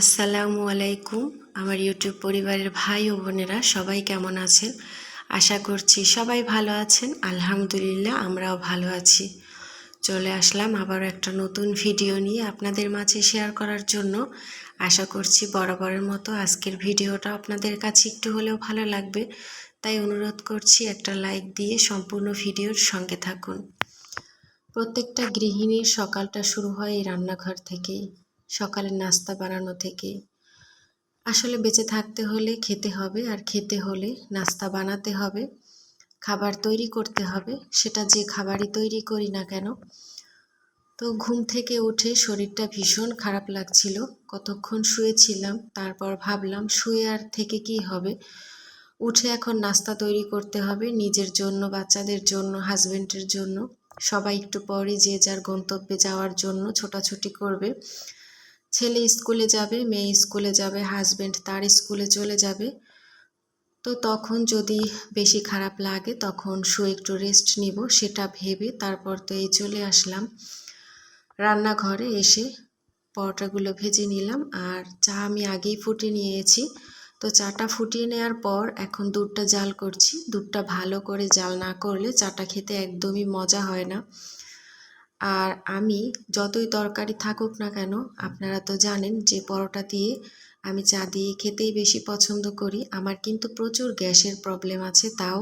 আসসালামু আলাইকুম, আমার ইউটিউব পরিবারের ভাই ও বোনেরা, সবাই কেমন আছেন? আশা করছি সবাই ভালো আছেন, আলহামদুলিল্লাহ আমরাও ভালো আছি। চলে আসলাম আবার একটা নতুন ভিডিও নিয়ে আপনাদের মাঝে শেয়ার করার জন্য। আশা করছি বরাবরের মতো আজকের ভিডিওটা আপনাদের কাছে একটু হলেও ভালো লাগবে। তাই অনুরোধ করছি একটা লাইক দিয়ে সম্পূর্ণ ভিডিওর সঙ্গে থাকুন। প্রত্যেকটা গৃহিণীর সকালটা শুরু হয় এই রান্নাঘর থেকেই। সকালের নাস্তা বানানো থেকে। আসলে বেঁচে থাকতে হলে খেতে হবে আর খেতে হলে নাস্তা বানাতে হবে। খাবার তৈরি করতে হবে, সেটা যে খাবারই তৈরি করি না কেন। তো ঘুম থেকে উঠে শরীরটা ভীষণ খারাপ লাগছিল। কতক্ষণ শুয়েছিলাম, তারপর ভাবলাম শুয়ে আর থেকে কি হবে? উঠে এখন নাস্তা তৈরি করতে হবে, নিজের জন্য, বাচ্চাদের জন্য হাজব্যান্ডের জন্য। সবাই একটু পরে যে যার গন্তব্যে যাওয়ার জন্য ছোটাছুটি করবে। ছেলে স্কুলে যাবে, মেয়ে স্কুলে যাবে হাজব্যান্ড তার স্কুলে চলে যাবে। তো তখন যদি বেশি খারাপ লাগে, তখন শুয়ে একটু রেস্ট নিব, সেটা ভেবে তারপর তো এই চলে আসলাম। রান্নাঘরে এসে পরোটাগুলো ভেজে নিলাম, আর চা আমি আগেই ফুটিয়ে নিয়েছি। তো চাটা ফুটিয়ে নেওয়ার পর এখন দুধটা জাল করছি। দুধটা ভালো করে জাল না করলে চাটা খেতে একদমই মজা হয় না। আর আমি যতই তরকারি থাকুক না কেন, আপনারা তো জানেন যে পরোটা দিয়ে আমি চা দিয়ে খেতেই বেশি পছন্দ করি। আমার কিন্তু প্রচুর গ্যাসের প্রবলেম আছে তাও।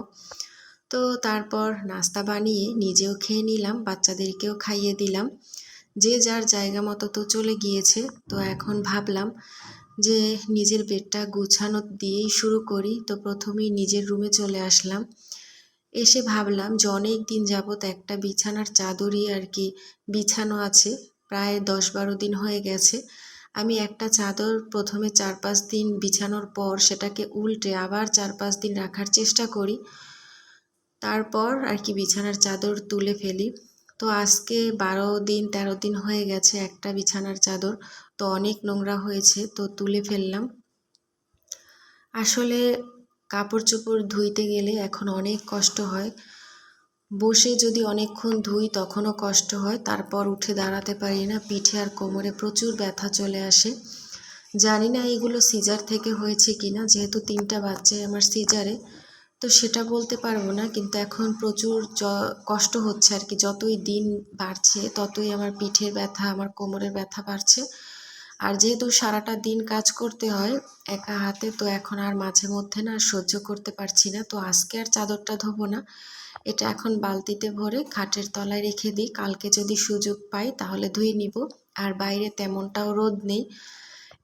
তো তারপর নাস্তা বানিয়ে নিজেও খেয়ে নিলাম, বাচ্চাদেরকেও খাইয়ে দিলাম। যে যার জায়গা মতো তো চলে গিয়েছে। তো এখন ভাবলাম যে নিজের বেডটা গুছানো দিয়েই শুরু করি। তো প্রথমেই নিজের রুমে চলে আসলাম। এসে ভাবলাম যে অনেক দিন যাবৎ একটা বিছানার চাদরই আর কি বিছানো আছে, প্রায় দশ বারো দিন হয়ে গেছে। আমি একটা চাদর প্রথমে চার পাঁচ দিন বিছানোর পর সেটাকে উল্টে আবার চার পাঁচ দিন রাখার চেষ্টা করি। তারপর আর কি বিছানার চাদর তুলে ফেলি। তো আজকে বারো দিন, তেরো দিন হয়ে গেছে একটা বিছানার চাদর। তো অনেক নোংরা হয়েছে, তো তুলে ফেললাম। আসলে কাপড় চোপড় ধুইতে গেলে এখন অনেক কষ্ট হয়। বসে যদি অনেকক্ষণ ধুই তখনও কষ্ট হয়, তারপর উঠে দাঁড়াতে পারি না, পিঠে আর কোমরে প্রচুর ব্যথা চলে আসে। জানি না এগুলো সিজার থেকে হয়েছে কি না যেহেতু তিনটা বাচ্চাই আমার সিজারে, তো সেটা বলতে পারব না, কিন্তু এখন প্রচুর কষ্ট হচ্ছে আর কি। যতই দিন বাড়ছে, ততই আমার পিঠের ব্যথা, আমার কোমরের ব্যথা বাড়ছে। আর যেহেতু সারাটা দিন কাজ করতে হয়, একা হাতে তো এখন আর মাঝে মধ্যে না সহ্য করতে পারছি না। তো আজকে আর চাদরটা ধোবো না। এটা এখন বালতিতে ভরে খাটের তলায় রেখে দিই। কালকে যদি সুযোগ পাই তাহলে ধুয়ে নিব। আর বাইরে তেমনটাও রোদ নেই।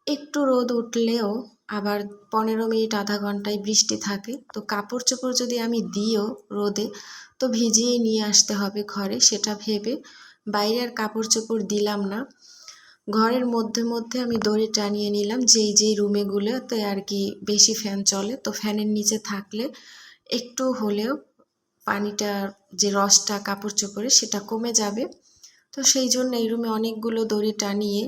একটু রোদ উঠলেও আবার পনেরো মিনিট আধা ঘন্টায় বৃষ্টি থাকে। তো কাপড় চোপড় যদি আমি দিও রোদে, তো ভিজিয়ে নিয়ে আসতে হবে ঘরে, সেটা ভেবে। বাইরে আর কাপড় চোপড় দিলাম না। ঘরের মধ্যে মধ্যে আমি দড়ি টানিয়ে নিলাম, যেই যেই রুমেগুলোতে আর কি বেশি ফ্যান চলে। তো ফ্যানের নিচে থাকলে একটু হলেও পানিটার যে রসটা, কাপড় চোপড়ে, সেটা কমে যাবে। তো সেই জন্য এই রুমে অনেকগুলো দড়ি টানিয়ে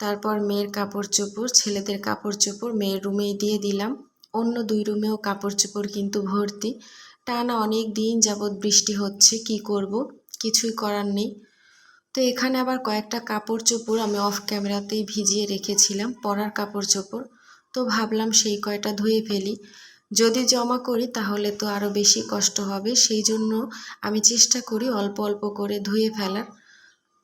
তারপর মেয়ের কাপড় চোপড়, ছেলেদের কাপড় চোপড় মেয়ের রুমেই দিয়ে দিলাম। অন্য দুই রুমেও কাপড় চোপড় কিন্তু ভর্তি। টানা অনেক দিন যাবৎ বৃষ্টি হচ্ছে, কি করব? কিছুই করার নেই। তো এখানে আবার কয়েকটা কাপড় চোপড় আমি অফ ক্যামেরাতেই ভিজিয়ে রেখেছিলাম, পরার কাপড় চোপড়। তো ভাবলাম সেই কয়টা ধুয়ে ফেলি। যদি জমা করি তাহলে তো আরও বেশি কষ্ট হবে, সেই জন্য আমি চেষ্টা করি অল্প অল্প করে ধুয়ে ফেলার।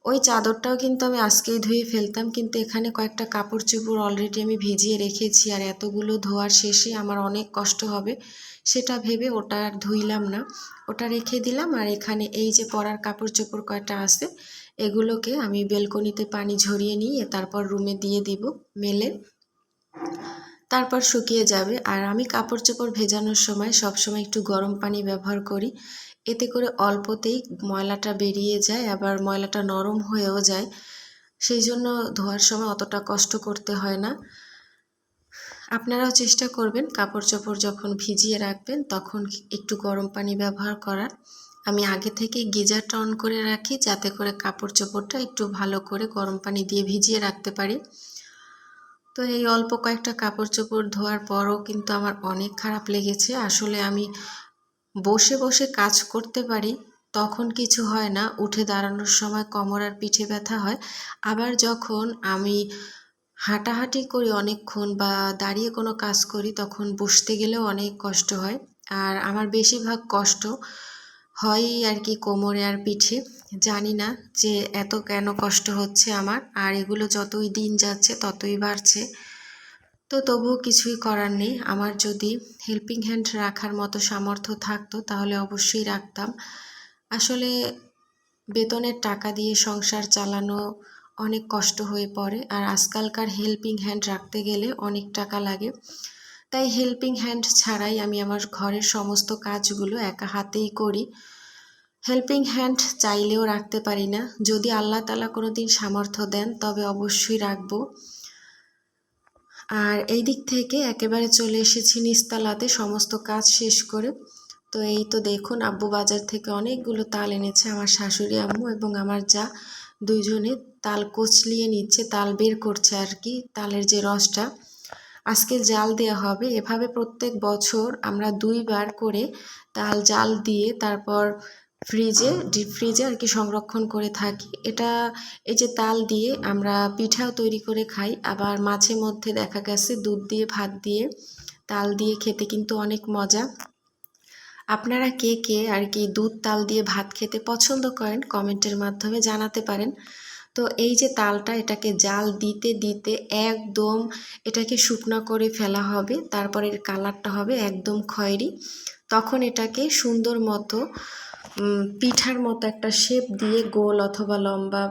ওই চাদরটাও কিন্তু আমি আজকেই ধুয়ে ফেলতাম, কিন্তু এখানে কয়েকটা কাপড় চোপড় অলরেডি আমি ভিজিয়ে রেখেছি আর এতগুলো ধোয়ার শেষে আমার অনেক কষ্ট হবে, সেটা ভেবে ওটা আর ধুইলাম না। ওটা রেখে দিলাম আর এখানে এই যে পরার কাপড় চোপড় কয়টা আছে এগুলোকে আমি বেলকনিতে পানি ঝরিয়ে নিয়ে তারপর রুমে দিয়ে দিব মেলে। তারপর শুকিয়ে যাবে। আর আমি কাপড় চোপড় ভেজানোর সময় সব সময় একটু গরম পানি ব্যবহার করি। এতে করে অল্পতেই ময়লাটা বেরিয়ে যায়, আবার ময়লাটা নরম হয়েও যায়। সেই জন্য ধোয়ার সময় অতটা কষ্ট করতে হয় না। আপনারাও চেষ্টা করবেন কাপড় চোপড় যখন ভিজিয়ে রাখবেন তখন একটু গরম পানি ব্যবহার করার। আমি আগে থেকে গিজারটা অন করে রাখি, যাতে করে কাপড় চোপড়টা একটু ভালো করে গরম পানি দিয়ে ভিজিয়ে রাখতে পারি। তো এই অল্প কয়েকটা কাপড় চোপড় ধোয়ার পরও কিন্তু আমার অনেক খারাপ লেগেছে। আসলে আমি বসে বসে কাজ করতে পারি, তখন কিছু হয় না, উঠে দাঁড়ানোর সময় কোমর আর পিঠে ব্যথা হয়। আবার যখন আমি হাঁটাহাঁটি করি অনেকক্ষণ বা দাঁড়িয়ে কোনো কাজ করি, তখন বসতে গেলেও অনেক কষ্ট হয়। আর আমার বেশিরভাগ কষ্ট হয় আর কি কোমরে আর পিঠে, জানি না যে এত কেন কষ্ট হচ্ছে আমার। আর এগুলো যতই দিন যাচ্ছে, ততই বাড়ছে। তো তবুও কিছুই করার নেই। আমার যদি হেল্পিং হ্যান্ড রাখার মতো সামর্থ্য থাকতো, তাহলে অবশ্যই রাখতাম। আসলে বেতনের টাকা দিয়ে সংসার চালানো অনেক কষ্ট হয়ে পড়ে। আর আজকালকার হেল্পিং হ্যান্ড রাখতে গেলে অনেক টাকা লাগে। তাই হেল্পিং হ্যান্ড ছাড়াই আমি আমার ঘরের সমস্ত কাজগুলো একা হাতেই করি। হেল্পিং হ্যান্ড চাইলেও রাখতে পারি না। যদি আল্লাহ তালা কোনো দিন সামর্থ্য দেন, তবে অবশ্যই রাখব। আর এই দিক থেকে একেবারে চলে এসেছি নিস্তালাতে, সমস্ত কাজ শেষ করে। তো এই তো দেখুন, আব্বু বাজার থেকে অনেকগুলো তাল এনেছে, আমার শাশুড়ি আম্মু এবং আমার যা দুইজনে। তাল কচলিয়ে নিচ্ছে, তাল বের করছে আর কি, তালের যে রসটা। আজকে জাল দেওয়া হবে। এভাবে প্রত্যেক বছর আমরা দুইবার করে তাল জাল দিয়ে তারপর ফ্রিজে ডিপ ফ্রিজে আর কি সংরক্ষণ করে থাকি। এটা, এই যে তাল দিয়ে আমরা পিঠাও তৈরি করে খাই, আবার মাঝে মধ্যে দেখা গেছে দুধ দিয়ে, ভাত দিয়ে তাল দিয়ে খেতে কিন্তু অনেক মজা। আপনারা কে কে আর কি দুধ, তাল দিয়ে ভাত খেতে পছন্দ করেন, কমেন্টের মাধ্যমে জানাতে পারেন। তো এই যে তালটা এটাকে জাল দিতে দিতে একদম এটাকে শুকনো করে ফেলা হবে। তারপর কালারটা হবে একদম খয়েরি। তখন এটাকে সুন্দর মতো পিঠার মতো একটা শেপ দিয়ে গোল অথবা লম্বা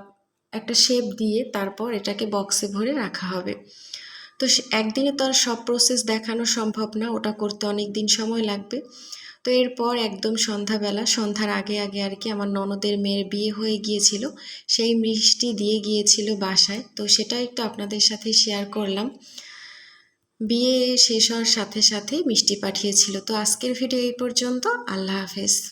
একটা শেপ দিয়ে তারপর এটাকে বক্সে ভরে রাখা হবে। তো একদিনে তো আর সব প্রসেস দেখানো সম্ভব না, ওটা করতে অনেক দিন সময় লাগবে। তো এরপর একদম সন্ধ্যাবেলা, সন্ধ্যার আগে আগে আর কি আমার ননদের মেয়ের বিয়ে হয়ে গিয়েছিল, সেই মিষ্টি দিয়ে গিয়েছিল বাসায়। তো সেটা একটু আপনাদের সাথে শেয়ার করলাম। বিয়ে শেষ হওয়ার সাথে সাথেই মিষ্টি পাঠিয়েছিল। তো আজকের ভিডিও এই পর্যন্ত, আল্লাহ হাফেজ।